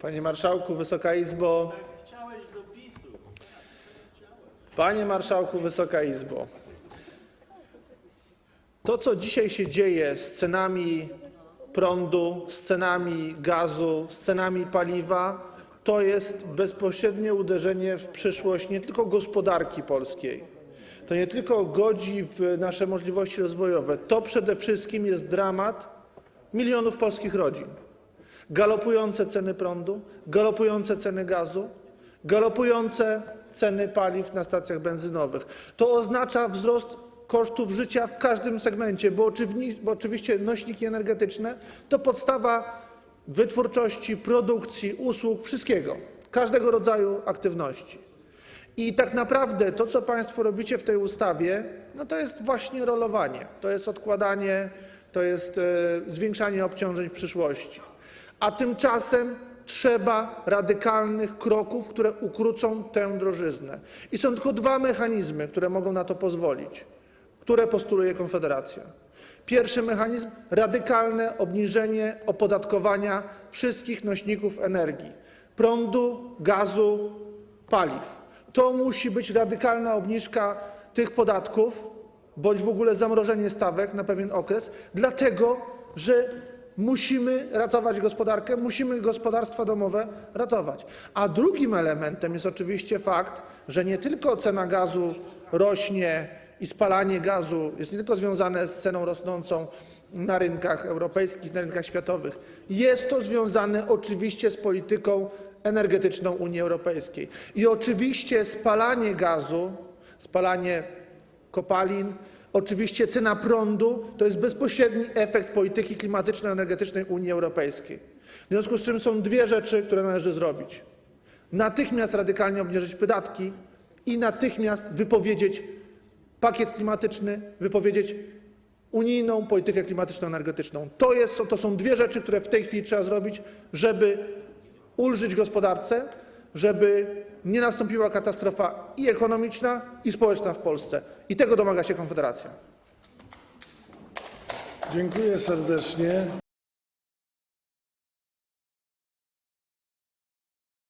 Panie Marszałku, Wysoka Izbo! Panie Marszałku, Wysoka Izbo! To, co dzisiaj się dzieje z cenami prądu, z cenami gazu, z cenami paliwa, to jest bezpośrednie uderzenie w przyszłość nie tylko gospodarki polskiej, to nie tylko godzi w nasze możliwości rozwojowe, to przede wszystkim jest dramat milionów polskich rodzin. Galopujące ceny prądu, galopujące ceny gazu, galopujące ceny paliw na stacjach benzynowych. To oznacza wzrost kosztów życia w każdym segmencie, bo, oczywi- bo oczywiście nośniki energetyczne to podstawa wytwórczości, produkcji, usług, wszystkiego, każdego rodzaju aktywności. I tak naprawdę to, co Państwo robicie w tej ustawie, no to jest właśnie rolowanie, to jest odkładanie, to jest e, zwiększanie obciążeń w przyszłości. A tymczasem trzeba radykalnych kroków, które ukrócą tę drożyznę. I są tylko dwa mechanizmy, które mogą na to pozwolić, które postuluje Konfederacja. Pierwszy mechanizm radykalne obniżenie opodatkowania wszystkich nośników energii prądu, gazu, paliw. To musi być radykalna obniżka tych podatków, bądź w ogóle zamrożenie stawek na pewien okres, dlatego że musimy ratować gospodarkę, musimy gospodarstwa domowe ratować. A drugim elementem jest oczywiście fakt, że nie tylko cena gazu rośnie i spalanie gazu jest nie tylko związane z ceną rosnącą na rynkach europejskich, na rynkach światowych. Jest to związane oczywiście z polityką energetyczną Unii Europejskiej. I oczywiście spalanie gazu, spalanie kopalin, oczywiście cena prądu to jest bezpośredni efekt polityki klimatyczno-energetycznej Unii Europejskiej. W związku z czym są dwie rzeczy, które należy zrobić. Natychmiast radykalnie obniżyć podatki i natychmiast wypowiedzieć pakiet klimatyczny, wypowiedzieć unijną politykę klimatyczno-energetyczną. To, są dwie rzeczy, które w tej chwili trzeba zrobić, żeby ulżyć gospodarce, żeby nie nastąpiła katastrofa i ekonomiczna, i społeczna w Polsce. I tego domaga się Konfederacja. Dziękuję serdecznie.